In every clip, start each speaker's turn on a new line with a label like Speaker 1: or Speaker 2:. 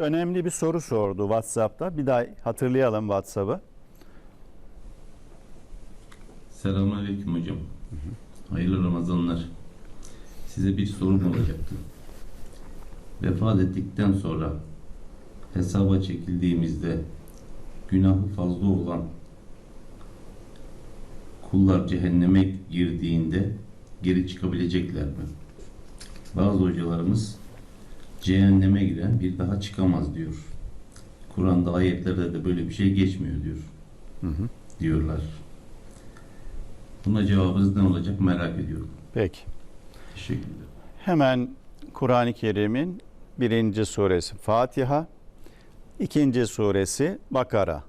Speaker 1: Önemli bir soru sordu WhatsApp'ta. Bir daha hatırlayalım WhatsApp'ı.
Speaker 2: Selamünaleyküm hocam. Hayırlı Ramazanlar. Size bir sorum olacaktı. Vefat ettikten sonra hesaba çekildiğimizde günahı fazla olan kullar cehenneme girdiğinde geri çıkabilecekler mi? Bazı hocalarımız cehenneme giren bir daha çıkamaz diyor. Kur'an'da ayetlerde de böyle bir şey geçmiyor diyor. Diyorlar. Buna cevabınız ne olacak merak ediyorum.
Speaker 1: Peki.
Speaker 2: Teşekkürler.
Speaker 1: Hemen Kur'an-ı Kerim'in birinci suresi Fatiha, ikinci suresi Bakara.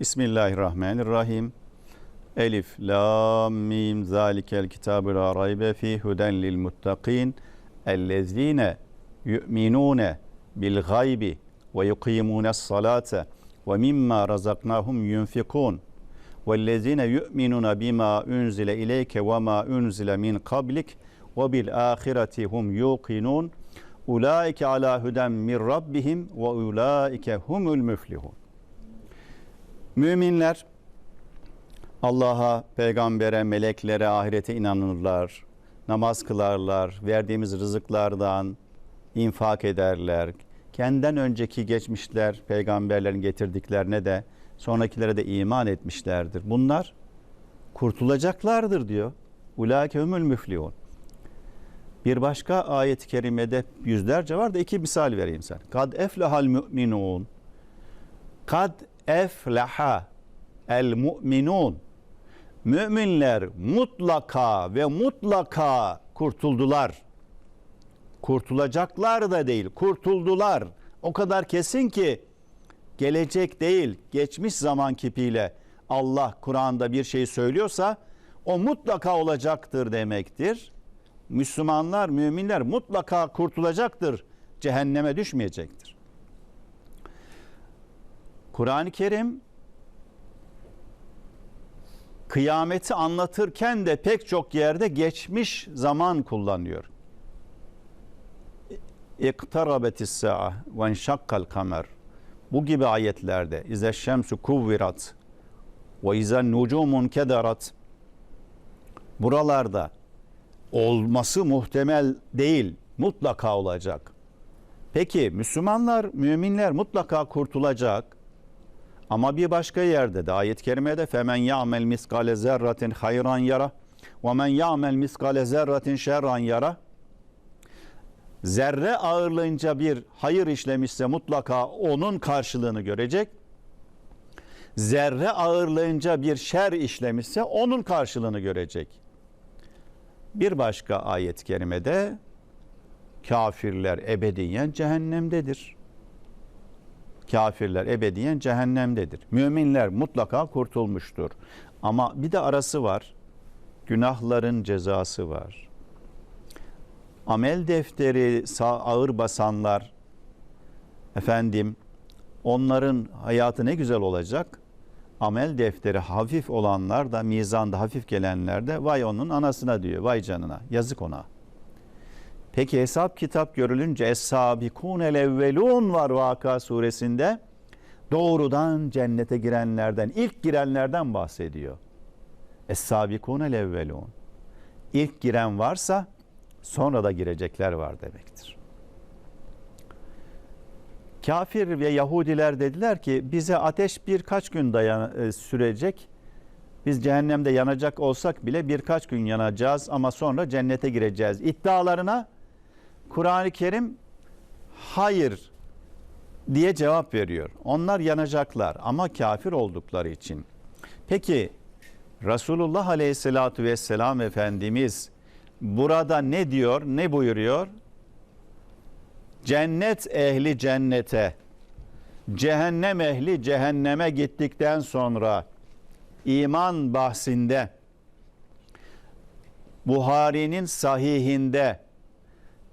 Speaker 1: Bismillahirrahmanirrahim. Elif, Lam, Mim, Zalikel kitabı la raybe fi huden lil muttakin ellezine yu'minune bil gaybi ve yuqimune salate ve mimma razaknahum yunfikun vellezine yu'minuna bima unzile ileyke ve ma unzile min kablik ve bil ahireti hum yuqinun ulaike ala huden min rabbihim ve ulaike humul müflihun Müminler Allah'a, peygambere, meleklere, ahirete inanırlar, namaz kılarlar, verdiğimiz rızıklardan, infak ederler. Kendinden önceki geçmişler, peygamberlerin getirdiklerine de sonrakilere de iman etmişlerdir. Bunlar kurtulacaklardır diyor. Ulaike humul müflihun. Bir başka ayet-i kerimede yüzlerce var da iki misal vereyim sen. Kad eflehal müminun. Kad efleha el mu'minun. Müminler mutlaka ve mutlaka kurtuldular. Kurtulacaklar da değil, kurtuldular. O kadar kesin ki gelecek değil, geçmiş zaman kipiyle Allah Kur'an'da bir şey söylüyorsa o mutlaka olacaktır demektir. Müslümanlar, müminler mutlaka kurtulacaktır. Cehenneme düşmeyecektir. Kur'an-ı Kerim kıyameti anlatırken de pek çok yerde geçmiş zaman kullanıyor. İktarabetis sa'a ve enşakkal kamer. Bu gibi ayetlerde İze şemsu kuvvirat ve ize nucumun kederat buralarda olması muhtemel değil, mutlaka olacak. Peki Müslümanlar, müminler mutlaka kurtulacak. Ama bir başka yerde de ayet-i kerimede femen ya'mel miskale zerratin hayran yara ve men ya'mel miskale zerratin şerran yara zerre ağırlığınca bir hayır işlemişse mutlaka onun karşılığını görecek. Zerre ağırlığınca bir şer işlemişse onun karşılığını görecek. Bir başka ayet-i kerimede kafirler ebediyen cehennemdedir. Kafirler ebediyen cehennemdedir. Müminler mutlaka kurtulmuştur. Ama bir de arası var. Günahların cezası var amel defteri ağır basanlar efendim onların hayatı ne güzel olacak. Amel defteri hafif olanlar da mizanda hafif gelenler de vay onun anasına diyor. Vay canına yazık ona. Peki hesap kitap görülünce Es-sabikun evvelun var Vaka suresinde. Doğrudan cennete girenlerden, ilk girenlerden bahsediyor. Es-sabikun evvelun. İlk giren varsa sonra da girecekler var demektir. Kafir ve Yahudiler dediler ki bize ateş birkaç gün dayan e, sürecek. Biz cehennemde yanacak olsak bile birkaç gün yanacağız ama sonra cennete gireceğiz. İddialarına Kur'an-ı Kerim hayır diye cevap veriyor. Onlar yanacaklar ama kafir oldukları için. Peki Resulullah Aleyhisselatü Vesselam Efendimiz burada ne diyor, ne buyuruyor? Cennet ehli cennete, cehennem ehli cehenneme gittikten sonra iman bahsinde Buhari'nin sahihinde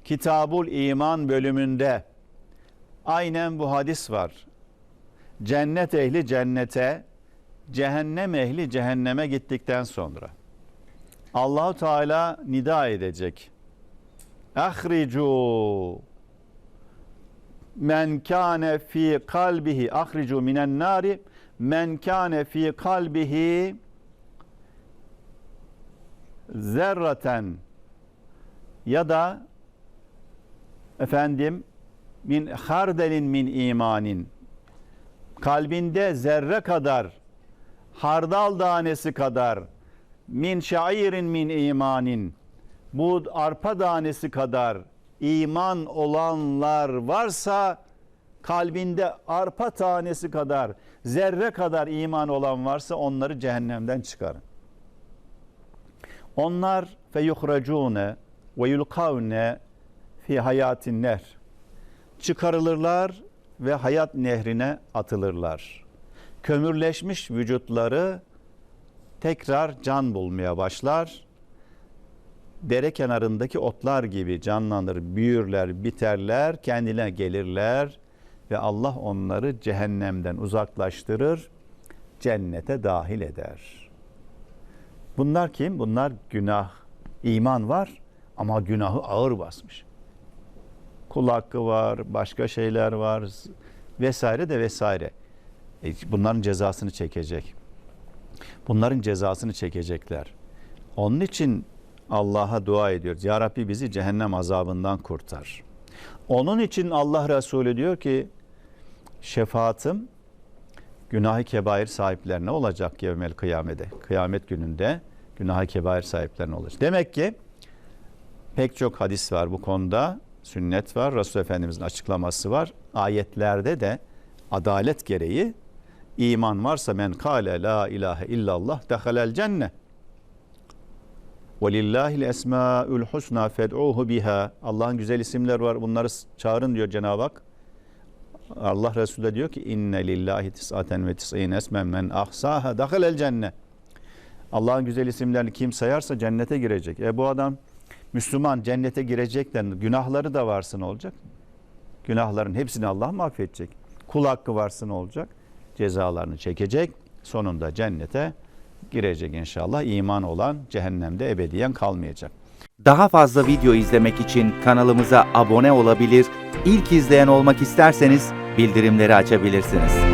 Speaker 1: Kitabul İman bölümünde aynen bu hadis var. Cennet ehli cennete, cehennem ehli cehenneme gittikten sonra Allahu Teala nida edecek. Ahricu. Men kâne fi kalbihi ahricu minen nari men kâne fi kalbihi zerraten. Ya da efendim min hardelin min imanin. Kalbinde zerre kadar hardal tanesi kadar min şairin min imanin bu arpa tanesi kadar iman olanlar varsa kalbinde arpa tanesi kadar zerre kadar iman olan varsa onları cehennemden çıkarın. Onlar fe yuhracune ve yulkavne fi hayatin nehr. Çıkarılırlar ve hayat nehrine atılırlar. Kömürleşmiş vücutları tekrar can bulmaya başlar. Dere kenarındaki otlar gibi canlanır, büyürler, biterler, kendine gelirler ve Allah onları cehennemden uzaklaştırır, cennete dahil eder. Bunlar kim? Bunlar günah. İman var ama günahı ağır basmış. Kul hakkı var, başka şeyler var vesaire de vesaire. E, bunların cezasını çekecek. Bunların cezasını çekecekler. Onun için Allah'a dua ediyoruz. Ya Rabbi bizi cehennem azabından kurtar. Onun için Allah Resulü diyor ki şefaatim günah-ı kebair sahiplerine olacak yevmel kıyamede. Kıyamet gününde günah-ı kebair sahiplerine olacak. Demek ki pek çok hadis var bu konuda. Sünnet var, Resul Efendimizin açıklaması var. Ayetlerde de adalet gereği iman varsa men kâle la ilahe illallah dehalel cenne. Velillahil esmaül husna fed'uhu biha. Allah'ın güzel isimler var. Bunları çağırın diyor Cenab-ı Hak. Allah Resulü diyor ki inne lillahi tis'aten ve tis'in esmen men ahsaha dehalel cenne. Allah'ın güzel isimlerini kim sayarsa cennete girecek. E bu adam Müslüman cennete girecekten günahları da varsın olacak. Günahların hepsini Allah mahvedecek. Kul hakkı varsın olacak. Cezalarını çekecek. Sonunda cennete girecek inşallah. İman olan cehennemde ebediyen kalmayacak.
Speaker 3: Daha fazla video izlemek için kanalımıza abone olabilir, ilk izleyen olmak isterseniz bildirimleri açabilirsiniz.